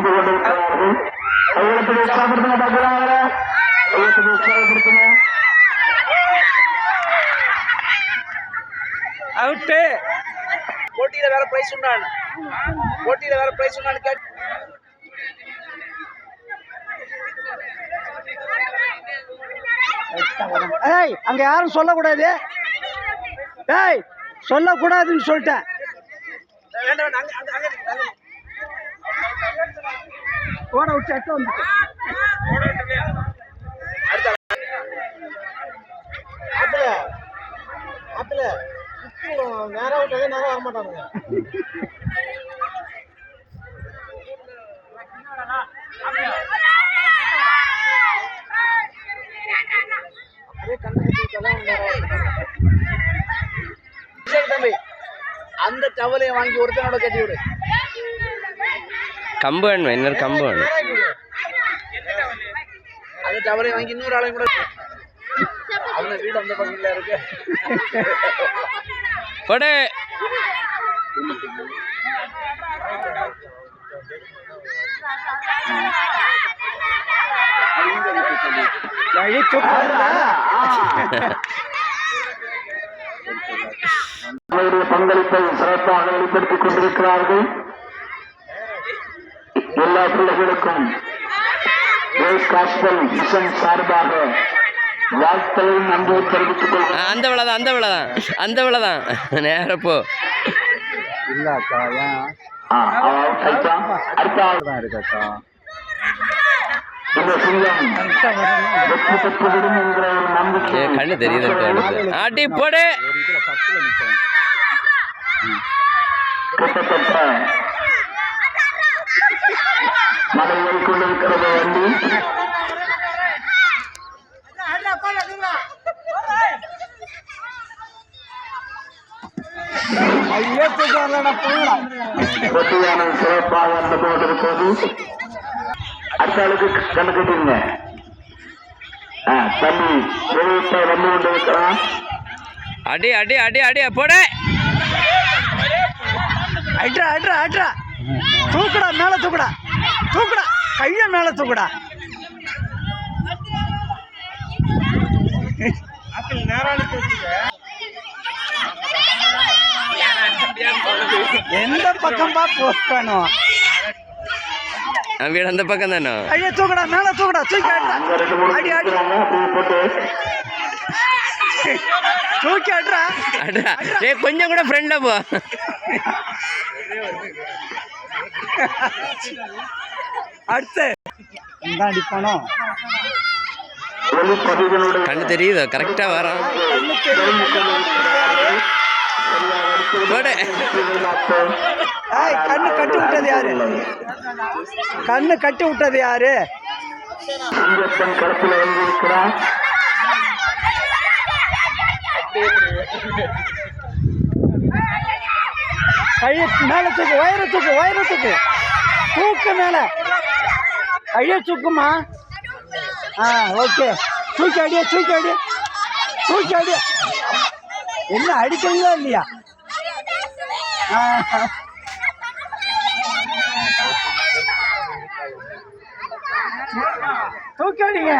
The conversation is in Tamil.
இருந்து கொண்டிருக்கிறார்கள் கையெழுத்து உற்சாகப்படுத்துங்க பார்க்கலாம் அவரை கையெழுத்து உற்சாகப்படுத்துங்க அவுட்டு போட்டியில வேற பிரைஸ் உண்டானு போட்டியில வேற பிரைஸ் உண்டானு கேட்டு ஏய் அங்க யாரும் சொல்லக்கூடாது. ஏய் சொல்லக்கூடாதுன்னு சொல்லிட்டேன் வேண்டாம் வேண்டாம் அங்க அங்க அங்க நிக்கு, அங்க நிக்கு. ஓட விட்டு எட்ட வந்து அடுத்த ஆப்பிள நேரம் விட்டதே நேரம் வர மாட்டானுங்க அந்த டவலையை வாங்கி ஒருத்தனோட கட்டி விடு. கம்பு வேணும்? இன்னொரு கம்பு வேணும். அந்த டவலையும் வாங்கி இன்னொரு ஆளையும் கூட அவங்க வீடு அந்த பக்கத்துல இருக்கு. போடு. பங்களிப்பை சிறப்பாக வெளிப்படுத்திக் கொண்டிருக்கிறார்கள். எல்லா பிள்ளைகளுக்கும் சார்பாக வாழ்த்தையும் நன்றியை தெரிவித்துக் கொள்கிறேன். அந்த விழா தான் அந்த விழா தான் அந்த விழா தான் நேர போ. இல்லக்கா ஏன்? ஆ, out ஆயிட்டா? அடுத்த. ஆள் தான் இருக்காக்கா கண்ணு தெரியுது ஆட்டி போடு. கிட்டத்தட்ட மலையை கொண்டிருக்கிறது வண்டி ஐயோ சிறப்பாக நடந்து கொண்டிருக்கிறது அடுத்த ஆளுக்கு கண்ணு கட்டிருங்க தம்பி வெளியிட்ட வந்து கொண்டிருக்கிறான் அடி அடி அடி அடி போடு. அட்ரா அட்ரா அட்ரா. தூக்குடா மேல தூக்குடா. தூக்குடா. கைய மேல தூக்குடா. எந்த பக்கம் பா போகணும்? வீடு அந்த பக்கம் தானே? கைய தூக்குடா மேல தூக்குடா தூக்கி அடி அடி. தூக்கி அட்ரா அடா டேய் கொஞ்சம் கூட ஃப்ரெண்டாக போ. அடுத்து. அடிப்பணும் ஒளிப்பதிவினுடைய கண்ணு தெரியுதோ? கரெக்டாக வரான் கண்ணு கட்டி விட்டது யாரு? கண்ணு கட்டி விட்டது யாரு? கையை மேல தூக்கு வயிறு தூக்கு வயிறு தூக்கு தூக்கு மேல. அடியே தூக்குமா? ஆ ஓகே. தூக்கி அடியே தூக்கி அடி தூக்கி அடி என்ன அடிக்கிறீங்களா இல்லையா? ஆ. தூக்கி அடிங்க.